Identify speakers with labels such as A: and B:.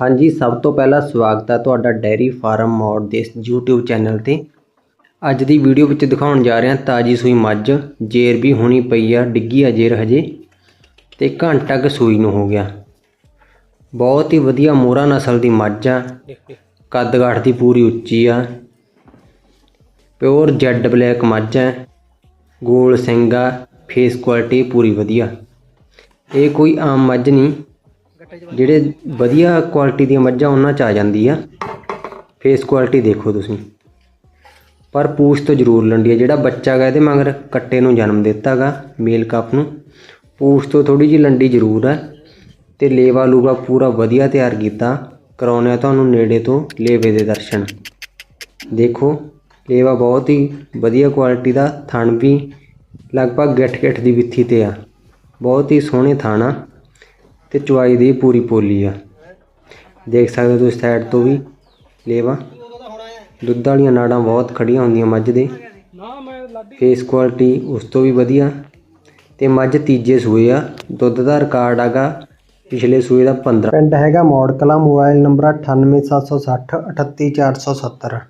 A: ਹਾਂਜੀ, ਸਭ ਤੋਂ ਪਹਿਲਾਂ ਸਵਾਗਤ ਹੈ ਤੁਹਾਡਾ ਡੈਰੀ ਫਾਰਮ ਮੋੜ ਦੇ ਇਸ YouTube ਚੈਨਲ ਤੇ। ਅੱਜ ਦੀ ਵੀਡੀਓ ਵਿੱਚ ਦਿਖਾਉਣ ਜਾ ਰਹੇ ਹਾਂ ਤਾਜੀ ਸੂਈ ਮੱਝ, ਜੇਰ ਵੀ ਹੋਣੀ ਪਈ ਆ, ਡਿੱਗੀ ਆ ਜੇਰ ਹਜੇ, ਤੇ ਘੰਟਾ ਕੁ ਸੂਈ ਨੂੰ ਹੋ ਗਿਆ। ਬਹੁਤ ਹੀ ਵਧੀਆ ਮੋਹਰਾ ਨਸਲ ਦੀ ਮੱਝ ਆ ਕੱਦ ਕਾਠ ਦੀ ਪੂਰੀ ਉੱਚੀ ਆ, ਪਿਓਰ ਜੈਡ ਬਲੈਕ ਮੱਝ ਹੈ ਗੋਲ ਸਿੰਘਾ ਫੇਸ ਕੁਆਲਿਟੀ ਪੂਰੀ ਵਧੀਆ। ਇਹ ਕੋਈ ਆਮ ਮੱਝ ਨਹੀਂ ਜਿਹੜੇ ਵਧੀਆ ਕੁਆਲਿਟੀ ਦੀਆਂ ਮੱਝਾਂ ਉਹਨਾਂ ਚ ਆ ਜਾਂਦੀ ਆ। ਫੇਸ ਕੁਆਲਿਟੀ ਦੇਖੋ ਤੁਸੀਂ। ਪਰ ਪੂਛ ਤੋਂ ਜ਼ਰੂਰ ਲੰਡੀ ਆ। ਜਿਹੜਾ ਬੱਚਾ ਗਾ ਇਹਦੇ ਮਗਰ ਕੱਟੇ ਨੂੰ ਜਨਮ ਦਿੱਤਾਗਾ ਮੇਲ ਕੱਪ ਨੂੰ। ਪੂਛ ਤੋਂ ਥੋੜੀ ਜਿਹੀ ਲੰਡੀ ਜ਼ਰੂਰ ਆ। ਤੇ ਲੇਵਾ ਲੂਗਾ ਪੂਰਾ ਵਧੀਆ ਤਿਆਰ ਕੀਤਾ। ਕਰਾਉਣੇ ਆ ਤੁਹਾਨੂੰ ਨੇੜੇ ਤੋਂ ਲੇਵੇ ਦੇ ਦਰਸ਼ਨ। ਦੇਖੋ, ਲੇਵਾ ਬਹੁਤ ਹੀ ਵਧੀਆ ਕੁਆਲਿਟੀ ਦਾ ਥਣ ਵੀ ਲਗਭਗ ਗਿੱਠ ਗਿੱਠ ਦੀ ਵਿੱਥੀ ਤੇ ਆ। ਬਹੁਤ ਹੀ ਸੋਹਣੇ ਥਣ ਆ। ਤੇ ਚੁਆਈ ਦੀ ਪੂਰੀ ਪੋਲੀ ਆ। ਦੇਖ ਸਕਦੇ ਹੋ ਤੁਸੀਂ ਸਾਈਡ ਤੋਂ ਵੀ, ਲੇਵਾ। ਦੁੱਧ ਵਾਲੀਆਂ ਨਾੜਾਂ ਬਹੁਤ ਖੜੀਆਂ ਹੁੰਦੀਆਂ ਮੱਝ ਦੇ। ਫੇਸ ਕੁਆਲਿਟੀ ਉਸ ਤੋਂ ਵੀ ਵਧੀਆ। ਤੇ ਮੱਝ ਤੀਜੇ ਸੂਏ ਆ। ਦੁੱਧ ਦਾ ਰਿਕਾਰਡ ਹੈਗਾ ਪਿਛਲੇ ਸੂਏ ਦਾ 15 ਪਿੰਡ ਹੈਗਾ ਮੋੜ ਕਲਾ, ਮੋਬਾਈਲ ਨੰਬਰ 98760 38470